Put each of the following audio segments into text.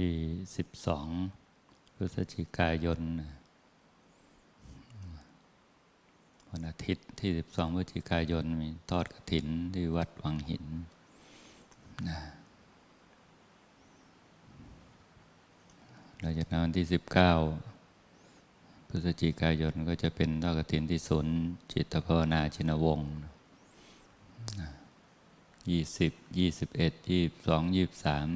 ที่ 12 พฤศจิกายน วันอาทิตย์ที่ 12 พฤศจิกายน มีทอดกระถินที่วัดวังหินนะหลังจากนั้นวันที่ 19 พฤศจิกายนก็จะเป็นทอดกระถินที่ศูนย์จิตภาวนาชินวงศ์ยี่สิบยี่สิบเอ็ดยี่สิบสองยี่สิบสาม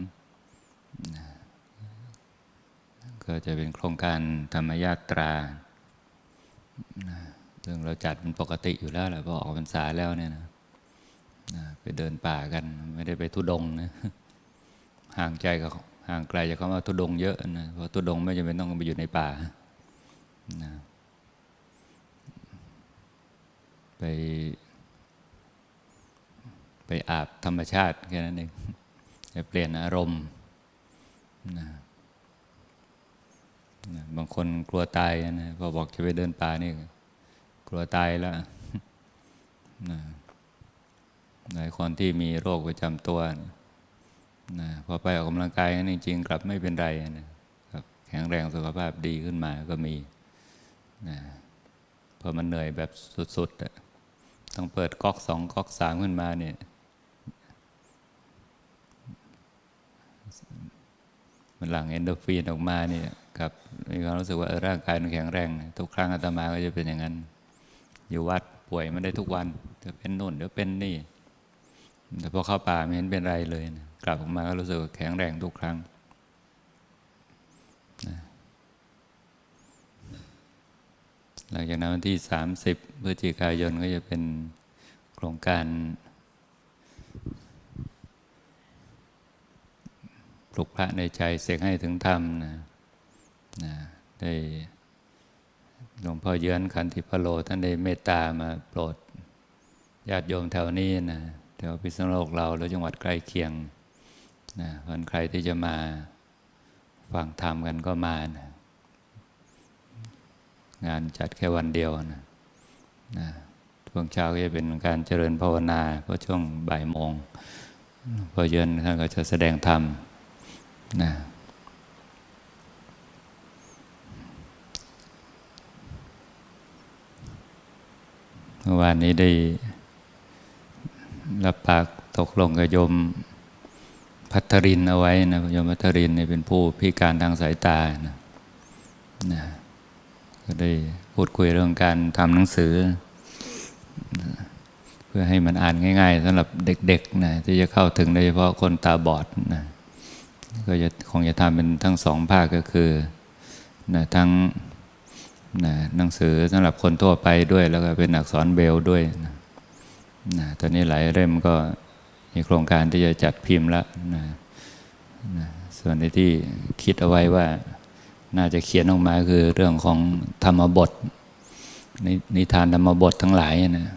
ก็จะเป็นโครงการธรรมยาตรา ซึ่งเราจัดเป็นปกติอยู่แล้วแหละพอออกพรรษาแล้วเนี่ยนะไปเดินป่ากันไม่ได้ไปทุดงนะห่างใจกับห่างไกลจากคำว่าทุดงเยอะนะเพราะทุดงไม่จำเป็นต้องไปอยู่ในป่านะไป ไปอาบธรรมชาติแค่นั้นเองจะเปลี่ยนอารมณ์นะนะ บางคนกลัวตายนะพอบอกจะไปเดินป่านี่กลัวตายแล้วนะหลายคนที่มีโรคประจำตัวนะพอไปออกกำลังกายจริงๆกลับไม่เป็นไรนะครับแข็งแรงสุขภาพดีขึ้นมาก็มีนะพอมันเหนื่อยแบบสุดๆต้องเปิดก๊อกสองก๊อกสามขึ้นมาเนี่ยมันหลั่งเอนโดรฟินออกมาเนี่ยกับมีความรู้สึกว่าร่างกายมันแข็งแรง ทุกครั้งอาตมาก็จะเป็นอย่างนั้น อยู่วัดป่วยไม่ได้ทุกวันจะเป็นนู่นเดี๋ยวเป็นนี่ แต่พอเข้าป่าไม่เห็นเป็นไรเลยนะกลับออกมาก็รู้สึกแข็งแรงทุกครั้งนะหลังจากนั้นวันที่ 30พฤศจิกายนก็จะเป็นโครงการปลุกพระในใจเสกให้ถึงธรรมนะ นะได้หลวงพ่อเยือนขันธิพโลท่านได้เมตตามาโปรดญาติโยมแถวนี้นะแถวพิษณุโลกเราแล้วจังหวัดใกล้เคียงนะคนใครที่จะมาฟังธรรมกันก็มานะงานจัดแค่วันเดียวนะนะช่วงเช้าก็จะเป็นการเจริญภาวนาเพราะช่วงบ่ายโมงพอเย็นท่านก็จะแสดงธรรมนะ มื่อวานนี้ได้รับปากตกลงกับโยมพัทรินเอาไว้นะโยมพัทรินเนี่ยเป็นผู้พิการทางสายตานะนะก็ได้พูดคุยเรื่องการทำหนังสือ เพื่อให้มันอ่านง่าย ๆสำหรับเด็กๆนะที่จะเข้าถึงโดยเฉพาะคนตาบอดนะก็จะคงจะทำเป็นทั้งสองภาคก็คือนะทั้ง นะหนังสือสำหรับคนทั่วไปด้วย แล้วก็เป็นอักษรเบลด้วยนะนะตอนนี้หลายเล่มก็มีโครงการที่จะจัดพิมพ์แล้วนะนะส่วนที่คิดเอาไว้ว่า น่าจะเขียนออกมาคือเรื่องของธรรมบทนนิทานธรรมบททั้งหลายนะ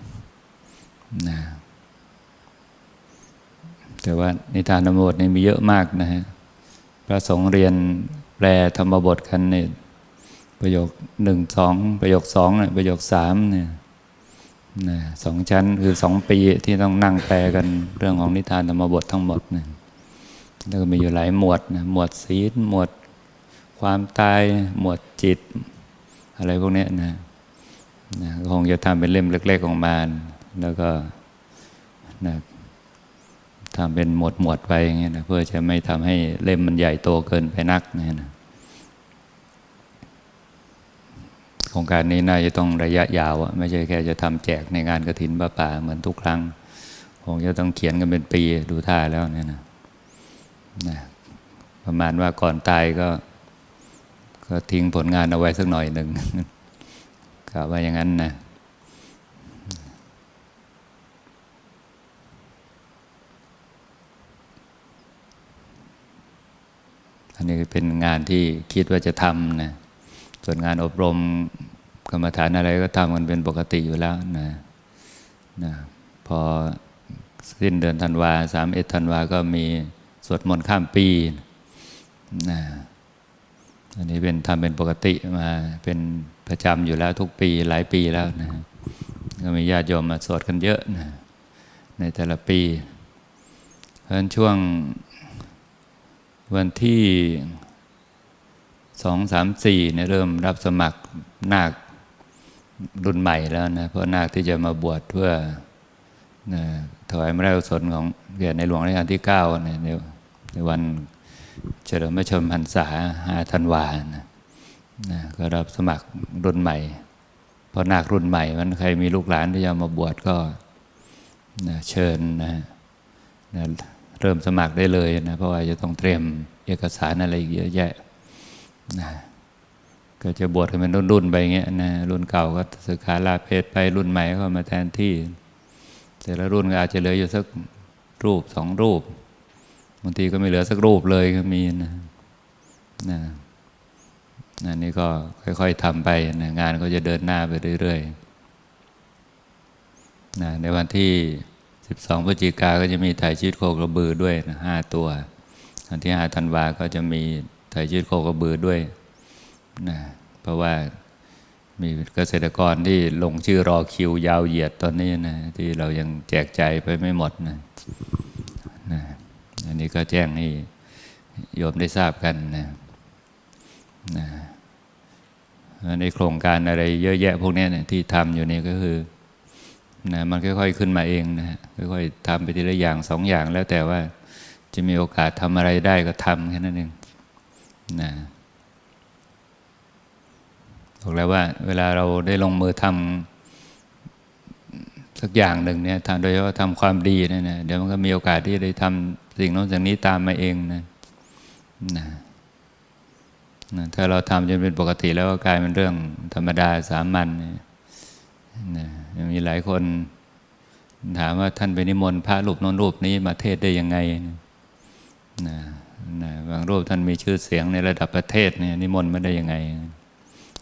นะแต่ว่านิทานธรรมบทนี่มีเยอะมากนะฮะพระสงฆ์เรียนแปลธรรมบทกันเนี่ย ประโยคหนึ่งสองประโยคสองประโยคสามเนี่ยนะสองชั้นคือสองปีที่ต้องนั่งแปลกันเรื่องของนิทานธรรมบททั้งหมดนะแล้วก็มีอยู่หลายหมวดนะหมวดศีลหมวดความตายหมวดจิต อะไรพวกนี้นะนะคงจะทำเป็นเล่มเล็กๆออกมาแล้วก็นะทำเป็นหมวดหมวดไปอย่างเงี้ยนะเพื่อจะไม่ทำให้เล่มมันใหญ่โตเกินไปนักเนี่ยนะ โครงการนี้น่าจะต้องระยะยาวไม่ใช่แค่จะทำแจกในงานกระถินป่าป่าเหมือนทุกครั้งคงจะต้องเขียนกันเป็นปีดูท่าแล้วเนี่ยนะนะประมาณว่าก่อนตายก็ก็ทิ้งผลงานเอาไว้สักหน่อยหนึ่งกล่าวว่าอย่างนั้นนะอันนี้เป็นงานที่คิดว่าจะทำนะ ส่วนงานอบรมกรรมฐานอะไรก็ทำกันเป็นปกติอยู่แล้วนะนะพอสิ้นเดือนธันวาสามเอ็ดธันวาก็มีสวดมนต์ข้ามปีนะอันนี้เป็นทำเป็นปกติมาเป็นประจำอยู่แล้วทุกปีหลายปีแล้วนะก็มีญาติโยมมาสวดกันเยอะนะในแต่ละปี เพราะฉะนั้นช่วงวันที่ สองสามสี่เนี่ยเริ่มรับสมัครนาครุ่นใหม่แล้วนะ เพราะนาคที่จะมาบวชเพื่อถวายมรดกสนของแก่ในหลวงรัชกาลที่เก้าเนี่ยในวันเฉลิมพระชนมพรรษาหาธันวานะนะก็รับสมัครรุ่นใหม่เพราะนาครุ่นใหม่ มันใครมีลูกหลานที่จะมาบวชก็นะเชิญนะนะเริ่มสมัครได้เลยนะ เพราะว่าจะต้องเตรียมเอกสารอะไรอีกเยอะแยะ นะก็จะบวชกันเป็นรุ่นๆไปอย่างเงี้ยนะรุ่นเก่าก็สึกขาลาเพศไปรุ่นใหม่ก็มาแทนที่ แต่ละรุ่นก็อาจจะเหลืออยู่สักรูปสองรูปบางทีก็ไม่เหลือสักรูปเลยก็มีนะนะนะนี่ก็ค่อย ๆทำไปนะงานก็จะเดินหน้าไปเรื่อยๆนะในวันที่ 12พฤศจิกาก็จะมีถ่ายชีวิตโคกระบือด้วยนะห้าตัววันที่5ธันวาก็จะมี ถ่ายชีวิตโคกระบือด้วยนะเพราะว่ามีเกษตรกรที่ลงชื่อรอคิวยาวเหยียดตอนนี้นะที่เรายังแจกใจไปไม่หมดนะนะอันนี้ก็แจ้งให้โยมได้ทราบกันนะนะในโครงการอะไรเยอะแยะพวกนี้นะที่ทำอยู่นี่ก็คือนะมันค่อยๆขึ้นมาเองนะค่อยๆทำไปทีละอย่างสองอย่างแล้วแต่ว่าจะมีโอกาสทำอะไรได้ก็ทำแค่นั้นเอง นะบอกแล้วว่า เวลาเราได้ลงมือทำสักอย่างหนึ่งเนี่ยทำโดยเฉพาะทำความดีเนี่ยนะเดี๋ยวมันก็มีโอกาสที่ได้ทำสิ่งโน้นสิ่งนี้ตามมาเองนะนะนะถ้าเราทำจนเป็นปกติแล้วก็กลายเป็นเรื่องธรรมดาสามัญเนี่ยนะมีหลายคน ถามว่าท่านไปนิมนต์พระรูปโน้นรูปนี้มาเทศได้ยังไงนะ นะบางรูปท่านมีชื่อเสียงในระดับประเทศเนี่ยนิมนต์มาได้ยังไง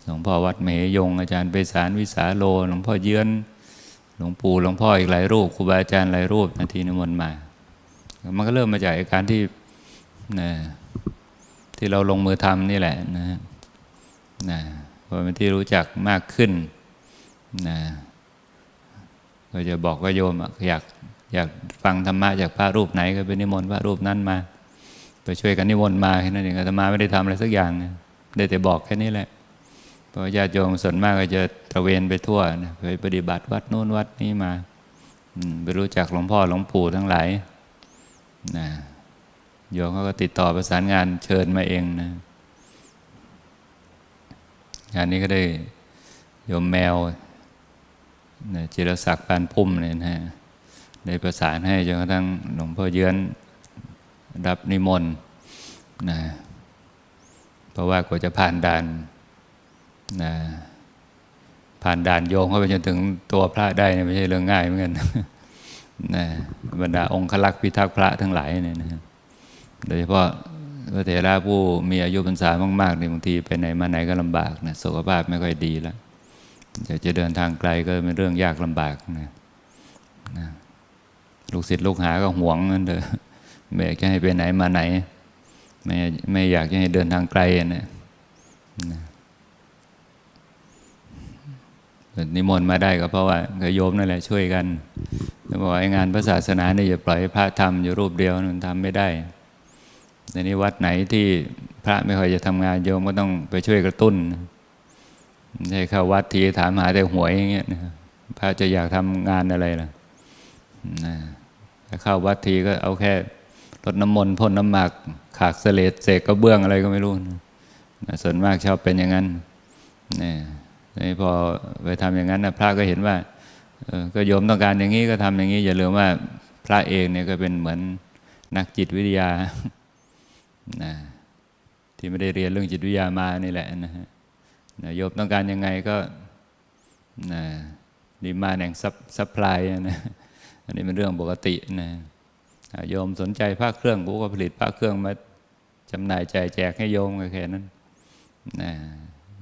หลวงพ่อวัดเมหยง อาจารย์ไปสารวิสาโล หลวงพ่อเยือน หลวงปู่หลวงพ่ออีกหลายรูปครูบาอาจารย์หลายรูปนาทีนิมนต์มา มันก็เริ่มมาจากการที่นะที่เราลงมือทำนี่แหละนะนะพอเป็นที่รู้จักมากขึ้นนะก็จะบอกว่าโยมอยากอยากฟังธรรมะจากพระรูปไหนก็ไปนิมนต์พระรูปนั้นมา ไปช่วยกันนิมนต์มาแค่นั้นเองอาตมาไม่ได้ทำอะไรสักอย่างได้แต่บอกแค่นี้แหละเพราะญาติโยมส่วนมากก็จะตระเวนไปทั่วนะไปปฏิบัติวัดโน้นวัดนี้มาอไปรู้จักหลวงพ่อหลวงปู่ทั้งหลายนะโยมเขาก็ติดต่อประสานงานเชิญมาเองนะงานนี้ก็ได้โยมแมวนะจิรศักดิ์ปานพุ่มเนี่ยนะได้ประสานให้จนกระทั่งหลวงพ่อเยือน รับนิมนต์นะเพราะว่ากว่าจะผ่านด่านนะผ่านด่านโยงเข้าไปจนถึงตัวพระได้เนี่ยไม่ใช่เรื่องง่ายเหมือนกันนะบรรดาองคลักษ์พิทักษ์พระทั้งหลายเนี่ยนะโดยเฉพาะพระเถระผู้มีอายุพรรษามากๆเนี่ยบางทีไปไหนมาไหนก็ลำบากนะสุขภาพไม่ค่อยดีแล้วอยากจะเดินทางไกลก็เป็นเรื่องยากลำบากนะนะลูกศิษย์ลูกหาก็หวงนั่นเถอะ ไม่อยากจะให้ไปไหนมาไหน ไม่ไม่อยากจะให้เดินทางไกลนะนะนิมนต์มาได้ก็เพราะว่าก็โยมนั่นแหละช่วยกันแต่บอกไอ้งานพระศาสนาเนี่ยอย่าปล่อยพระทำอยู่รูปเดียวมันทำไม่ได้ในนี้วัดไหนที่พระไม่ค่อยจะทำงานโยมก็ต้องไปช่วยกระตุ้นไม่ใช่เข้าวัดทีถามหาแต่หวยอย่างเงี้ยพระจะอยากทำงานอะไรล่ะนะเข้าวัดทีก็เอาแค่ รดน้ำมนต์พ่นน้ำหมัก ขากเสลดเสกกระเบื้องอะไรก็ไม่รู้นะส่วนมากชอบเป็นอย่างนั้นนี่นี่พอไปทำอย่างนั้นนะพระก็เห็นว่าก็โยมต้องการอย่างนี้ก็ทำอย่างนี้ อย่าลืมว่าพระเองเนี่ยก็เป็นเหมือนนักจิตวิทยานะที่ไม่ได้เรียนเรื่องจิตวิทยามานี่แหละนะฮะโยมต้องการยังไงก็นะดีมาแห่งซัพพลายนะอันนี้เป็นเรื่องปกตินะ โยมสนใจพระเครื่องกูก็ผลิตพระเครื่องมาจำหน่ายแจกแจกให้โยมแค่นั้นนะ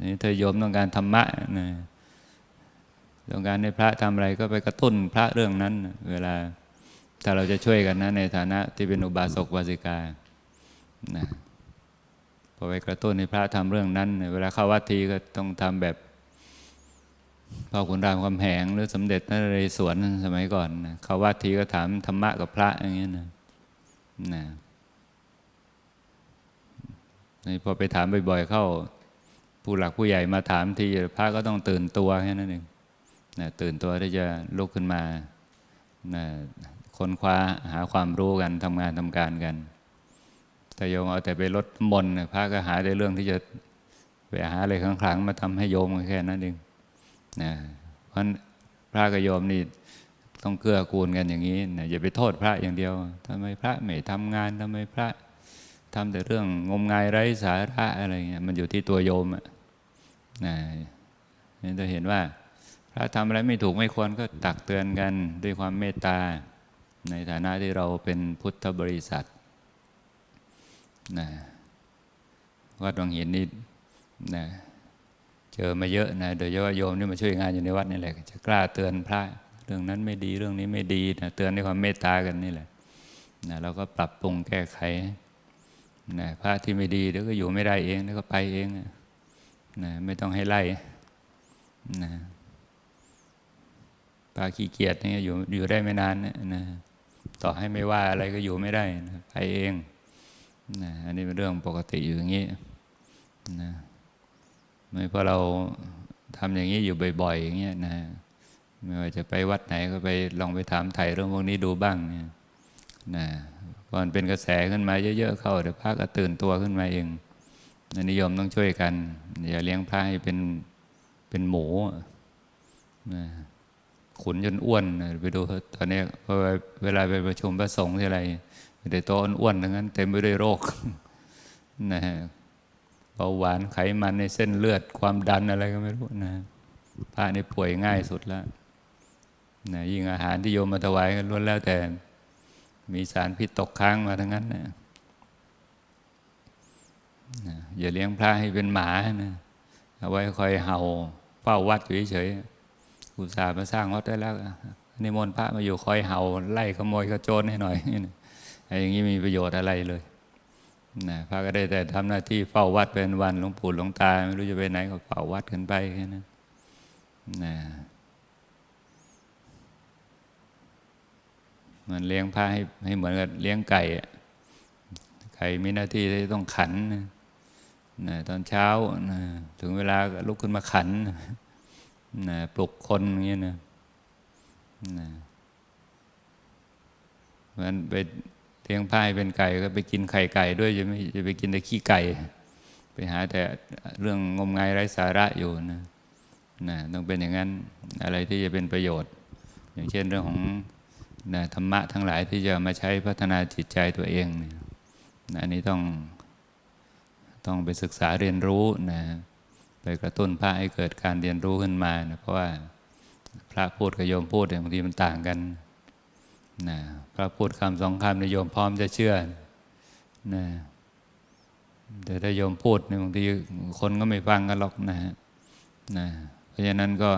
นี่ถ้าโยมต้องการธรรมะนะต้องการให้พระทำอะไรก็ไปกระตุ้นพระเรื่องนั้น เวลาถ้าเราจะช่วยกันนะในฐานะที่เป็นอุบาสกวาสิกานะพอไปกระตุ้นให้พระทำเรื่องนั้น เวลาเข้าวัดทีก็ต้องทำแบบ พ่อขุนรามคำแหงหรือสมเด็จนเรศวรสมัยก่อนนะเขาวัดทีก็ถามธรรมะกับพระอย่างเงี้ยนะนะนี่พอไปถามบ่อยๆเข้า ผู้หลักผู้ใหญ่มาถามทีพระก็ต้องตื่นตัวแค่นั้นเองนะตื่นตัวที่จะลุกขึ้นมานะค้นคว้าหาความรู้กันทำงานทำการกันถ้าโยมเอาแต่ไปลดมนต์พระก็หาได้เรื่องที่จะไปหาอะไรขลังๆมาทำให้โยมแค่นั้นเอง นะเพราะพระกับโยมนี่ต้องเกื้อกูลกันอย่างนี้นะอย่าไปโทษพระอย่างเดียวทำไมพระไม่ทำงานทำไมพระทำแต่เรื่องงมงายไร้สาระอะไรเงี้ยมันอยู่ที่ตัวโยมอะนะนี่จะเห็นว่า พระทำอะไรไม่ถูกไม่ควรก็ตักเตือนกันด้วยความเมตตา ในฐานะที่เราเป็นพุทธบริษัทนะวัดวังหินนี่นะ เจอมาเยอะนะโดยเฉพาะโยมที่มาช่วยงานอยู่ในวัดนี่แหละจะกล้าเตือนพระเรื่องนั้นไม่ดีเรื่องนี้ไม่ดีนะเตือนด้วยความเมตตากันนี่แหละนะเราก็ปรับปรุงแก้ไขนะพระที่ไม่ดีเดี๋ยวก็อยู่ไม่ได้เองเดี๋ยวก็ไปเองนะไม่ต้องให้ไล่นะพระขี้เกียจนี่อยู่อยู่ได้ไม่นานนะต่อให้ไม่ว่าอะไรก็อยู่ไม่ได้นะไปเองนะอันนี้เป็นเรื่องปกติอยู่อย่างนี้นะ พราะเราทำอย่างนี้อยู่บ่อยๆอย่างเงี้ยนะไม่ว่าจะไปวัดไหนก็ไปลองไปถามไถ่เรื่องพวกนี้ดูบ้างเนี่ยนะพอนเป็นกระแสขึ้นมาเยอะๆเข้าเดี๋ยวพระก็ตื่นตัวขึ้นมาเองนนิยมต้องช่วยกัน อย่าเลี้ยงพระให้เป็นเป็นหมูนะขุนจนอ้วนนะไปดูตอนนี้พอเวลาไปประชุมพระสงฆ์ที่อะไรมีแต่ตัวอ้วนๆทั้งนั้นเต็มไปด้วยโรคนะฮะ บาหวานไขมันในเส้นเลือดความดันอะไรก็ไม่รู้นะพระนี่ป่วยง่ายสุดแล้วนะยิ่งอาหารที่โยมมาถวายก็ล้วนแล้วแต่ มีสารพิษตกค้างมาทั้งนั้นนะนะอย่าเลี้ยงพระให้เป็นหมานะเอาไว้คอยเห่าเฝ้าวัดอยู่เฉยๆอุตส่าห์มาสร้างวัดได้แล้วนิมนต์พระมาอยู่คอยเห่าไล่ขโมยกระโจนให้หน่อยไอ้อย่างนี้มีประโยชน์อะไรเลย นะพระก็ได้แต่ทำหน้าที่เฝ้าวัดเป็นวันหลวงปู่หลวงตาไม่รู้จะไปไหนก็เฝ้าวัดกันไปแค่นั้นนะมันเลี้ยงพระให้ให้เหมือนกับเลี้ยงไก่ไก่มีหน้าที่ที่ต้องขันนะตอนเช้านะถึงเวลาก็ลุกขึ้นมาขันนะปลุกคนอย่างเงี้ยนะนะมันไป ลี้ยงพายเป็นไก่ก็ไปกินไข่ไก่ด้วยจะไม่จะไปกินแต่ขี้ไก่ ไปหาแต่เรื่องงมงายไร้สาระอยู่นะนะต้องเป็นอย่างนั้นอะไรที่จะเป็นประโยชน์ อย่างเช่นเรื่องของนะธรรมะทั้งหลายที่จะมาใช้พัฒนาจิตใจตัวเองเนี่ยนะอันนี้ต้องต้องไปศึกษาเรียนรู้นะไปกระตุ้นพระให้เกิดการเรียนรู้ขึ้นมานะเพราะว่าพระพูดกับโยมพูดเนี่ยบางทีมันต่างกัน นะพระพูดคำสองคำนโยมพร้อมจะเชื่อนะแต่ถ้าโยมพูดเนี่ยบางทีคนก็ไม่ฟังกันหรอกนะนะเพราะฉะนั้นก็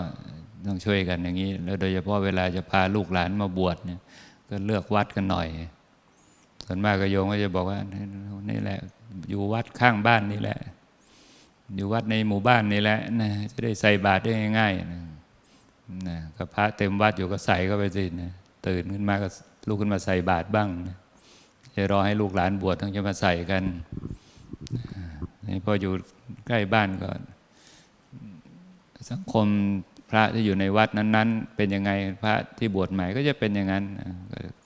ต้องช่วยกันอย่างนี้ แล้วโดยเฉพาะเวลาจะพาลูกหลานมาบวชเนี่ย ก็เลือกวัดกันหน่อย ส่วนมากก็โยมก็จะบอกว่านี่แหละ อยู่วัดข้างบ้านนี่แหละ อยู่วัดในหมู่บ้านนี่แหละนะจะได้ใส่บาตรได้ง่ายๆนะนะก็พระเต็มวัดอยู่ก็ใส่เข้าไปสินะ ตื่นขึ้นมาก็ลุกขึ้นมาใส่บาตรบ้างจะรอให้ลูกหลานบวชต้องจะมาใส่กันนี่พออยู่ใกล้บ้านก็ สังคมพระที่อยู่ในวัดนั้น ๆ เป็นยังไงพระที่บวชใหม่ก็จะเป็นอย่างนั้น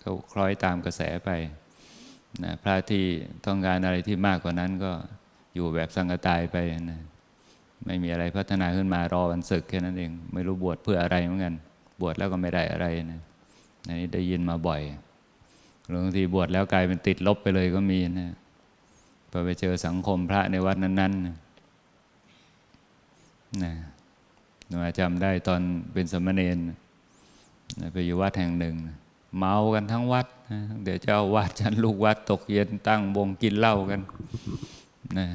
เขาคล้อยตามกระแสไปนะพระที่ต้องการอะไรที่มากกว่านั้นก็อยู่แบบสังกตายไปนะไม่มีอะไรพัฒนาขึ้นมารอวันศึกแค่นั้นเอง ไม่รู้บวชเพื่ออะไรเหมือนกัน บวชแล้วก็ไม่ได้อะไรนะ อันนี้ได้ยินมาบ่อยหรือบางทีบวชแล้วกลายเป็นติดลบไปเลยก็มีนะพอไปเจอสังคมพระในวัดนั้นๆนะหนูจำได้ตอนเป็นสมณเณรนะไปอยู่วัดแห่งหนึ่ง เมากันทั้งวัดนะเดี๋ยวเจ้าวัดฉันลูกวัดตกเย็นตั้งวงกินเหล้ากันนะ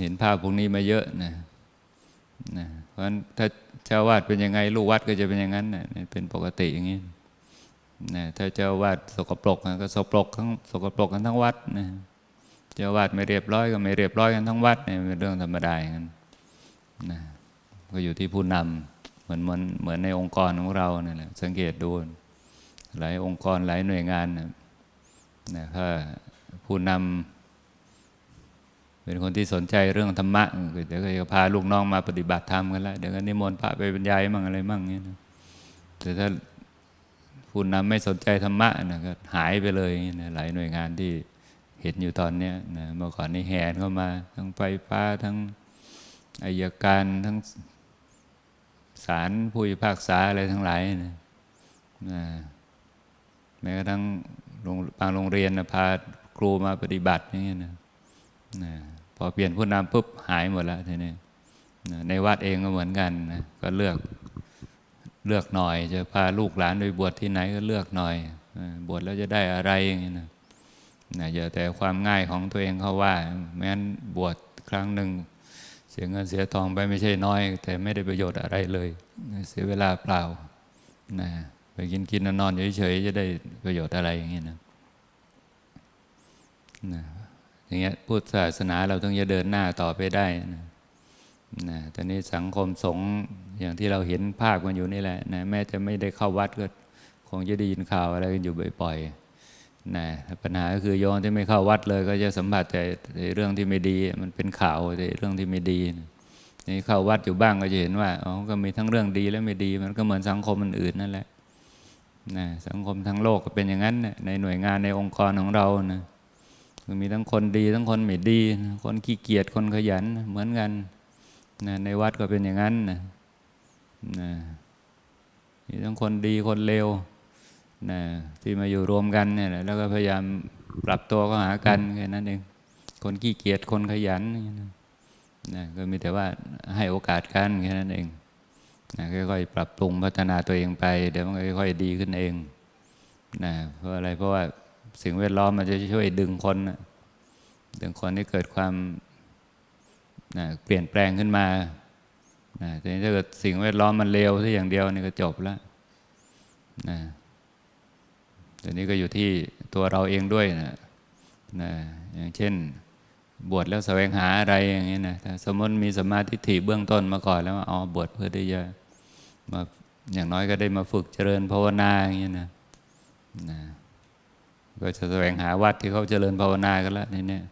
เห็นภาพพวกนี้มาเยอะนะนะเพราะฉะนั้นถ้า เจ้าวาดเป็นยังไง ลูกวัดก็จะเป็นอย่างนั้นนะเป็นปกติอย่างนี้นะถ้าเจ้าวาดสกปรกก็สกปรกทั้งสกปรกกันทั้งวัดนะเจ้าวาดไม่เรียบร้อยก็ไม่เรียบร้อยกันทั้งวัดเนี่ยเป็นเรื่องธรรมดาอย่างนั้นนะก็อยู่ที่ผู้นำเหมือนเหมือนเหมือนในองค์กรของเราเนี่ยแหละสังเกตดูหลายองค์กรหลายหน่วยงานนะนะถ้าผู้นำ เป็นคนที่สนใจเรื่องธรรมะเดี๋ยวก็จะพาลูกน้องมาปฏิบัติธรรมกันล้วเดี๋ยวก็นิมนต์พระไปบรรยายมั่งอะไรมั่งเงี้ยนะแต่ถ้าผู้นำไม่สนใจธรรมะนะก็หายไปเลยนะหลายหน่วยงานที่เห็นอยู่ตอนเนี้ยนะเมื่อก่อนนี่แห่เข้ามา ทั้งไฟฟ้าทั้งอายการทั้งศาลผู้พิพากษาอะไรทั้งหลายนะนะแม้กระทั่งโรงบางโรงเรียนนะพาครูมาปฏิบัติอย่างเงี้ยนะนะ พอเปลี่ยนผู้นำปุ๊บหายหมดแล้วทีนี้ในวัดเองก็เหมือนกันนะก็เลือกเลือกหน่อย จะพาลูกหลานไปบวชที่ไหนก็เลือกหน่อย บวชแล้วจะได้อะไรอย่างเงี้ยนะอย่าแต่ความง่ายของตัวเองเขาว่าแม้นบวชครั้งหนึ่งเสียเงินเสียทองไปไม่ใช่น้อย แต่ไม่ได้ประโยชน์อะไรเลย เสียเวลาเปล่านะไปกินกินนอนเฉยๆจะได้ประโยชน์อะไรอย่างเงี้ยนะนะ อย่างเงี้ยพุทธศาสนาเราต้องจะเดินหน้าต่อไปได้นะนะตอนนี้สังคมสงฆ์อย่างที่เราเห็นภาพกันอยู่นี่แหละนะแม้จะไม่ได้เข้าวัดก็คงจะได้ยินข่าวอะไรกันอยู่บ่อยๆนะปัญหาก็คือโยมที่ไม่เข้าวัดเลยก็จะสัมผัสแต่เรื่องที่ไม่ดี มันเป็นข่าวแต่เรื่องที่ไม่ดีนี่เข้าวัดอยู่บ้างก็จะเห็นว่าอ๋อก็มีทั้งเรื่องดีและไม่ดี มันก็เหมือนสังคมอื่นนั่นแหละนะสังคมทั้งโลกก็เป็นอย่างนั้นนะในหน่วยงานในองค์กรของเรานะ มีทั้งคนดีทั้งคนไม่ดี คนขี้เกียจคนขยันเหมือนกันนะในวัดก็เป็นอย่างนั้นนะนะมีทั้งคนดีคนเลวนะที่มาอยู่รวมกันเนี่ยแล้วก็พยายามปรับตัวเข้าหากันแค่นั้นเองคนขี้เกียจคนขยันนะนะก็มีแต่ว่าให้โอกาสกันแค่นั้นเองนะค่อยๆปรับปรุงพัฒนาตัวเองไปเดี๋ยวมันค่อยๆดีขึ้นเองนะเพราะอะไรเพราะว่า สิ่งแวดล้อมมันจะช่วยดึงคนดึงคนให้เกิดความนะเปลี่ยนแปลงขึ้นมานะแต่ถ้าเกิดสิ่งแวดล้อมมันเลวที่อย่างเดียวนี่ก็จบแล้วนะแต่นี้ก็อยู่ที่ตัวเราเองด้วยนะนะอย่างเช่น บวชแล้วแสวงหาอะไรอย่างนี้นะถ้าสมมติมีสมาธิถี่เบื้องต้นมาก่อนแล้วว่าอ๋อบวชเพื่อที่จะมาอย่างน้อยก็ได้มาฝึกเจริญภาวนาอย่างนี้นะนะ ก็จะแสวงหาวัดที่เขาเจริญภาวนากันแล้วนี่เนี่ย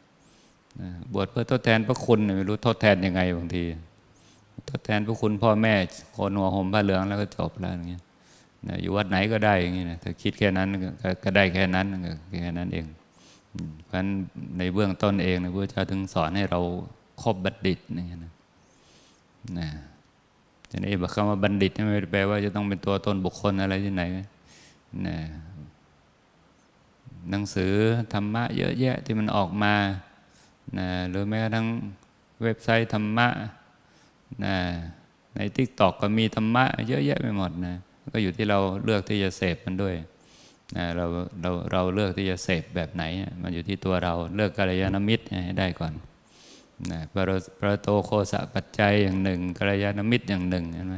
บวชเพื่อทดแทนพระคุณไม่รู้ทดแทนยังไงบางที ทดแทนพระคุณพ่อแม่คนหัวห่มผ้าเหลืองแล้วก็จบแล้วอย่างเงี้ยอยู่วัดไหนก็ได้อย่างเงี้ยถ้าคิดแค่นั้นก็ได้แค่นั้นแค่นั้นเองเพราะฉะนั้นในเบื้องต้นเองนะพระเจ้าถึงสอนให้เราครบบัณฑิตนี่นะนะทีนี้บอกคำว่าบัณฑิตไม่ได้แปลว่าจะต้องเป็นตัวตนบุคคลอะไรที่ไหนนะ หนังสือธรรมะเยอะแยะที่มันออกมานะหรือแม้กระทั่งเว็บไซต์ธรรมะนะในทิกตอกก็มีธรรมะเยอะแยะไปหมดนะก็อยู่ที่เราเลือกที่จะเสพมันด้วยนะเราเราเราเลือกที่จะเสพแบบไหน มันอยู่ที่ตัวเราเลือกกัลยาณมิตรให้ได้ก่อนนะปรประโตโคสะปัจจัยอย่างหนึ่งกัลยาณมิตรอย่างหนึ่งเห็นไหม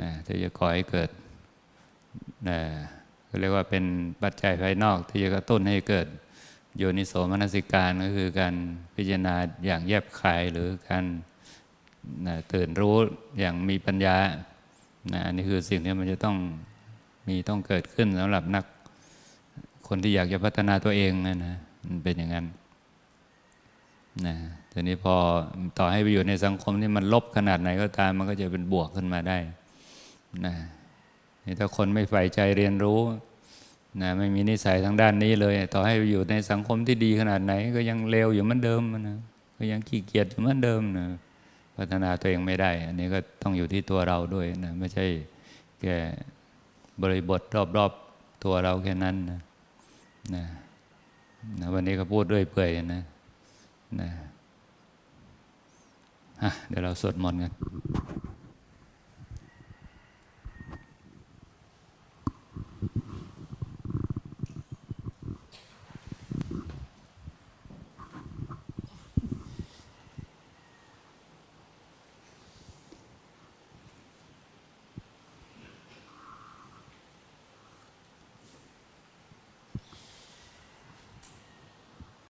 นะที่จะก่อให้เกิดนะ เรียกว่าเป็นปัจจัยภายนอกที่จะกระตุ้นให้เกิดโยนิโสมนสิการก็คือการพิจารณาอย่างแยบคายหรือการนะตื่นรู้อย่างมีปัญญานะอันนี้คือสิ่งที่มันจะต้องมีต้องเกิดขึ้นสำหรับนักคนที่อยากจะพัฒนาตัวเองนะนะมันเป็นอย่างนั้นนะทีนี้พอต่อให้ไปอยู่ในสังคมที่มันลบขนาดไหนก็ตามมันก็จะเป็นบวกขึ้นมาได้นะ ถ้าคนไม่ใฝ่ใจเรียนรู้นะไม่มีนิสัยทางด้านนี้เลย ต่อให้ไปอยู่ในสังคมที่ดีขนาดไหน ก็ยังเลวอยู่เหมือนเดิมนะก็ยังขี้เกียจอยู่เหมือนเดิมนะพัฒนาตัวเองไม่ได้ อันนี้ก็ต้องอยู่ที่ตัวเราด้วยนะไม่ใช่แค่บริบทรอบๆตัวเราแค่นั้นนะนะนะวันนี้ก็พูดด้วยเปื่อยนะนะเดี๋ยวเราสวดมนต์กัน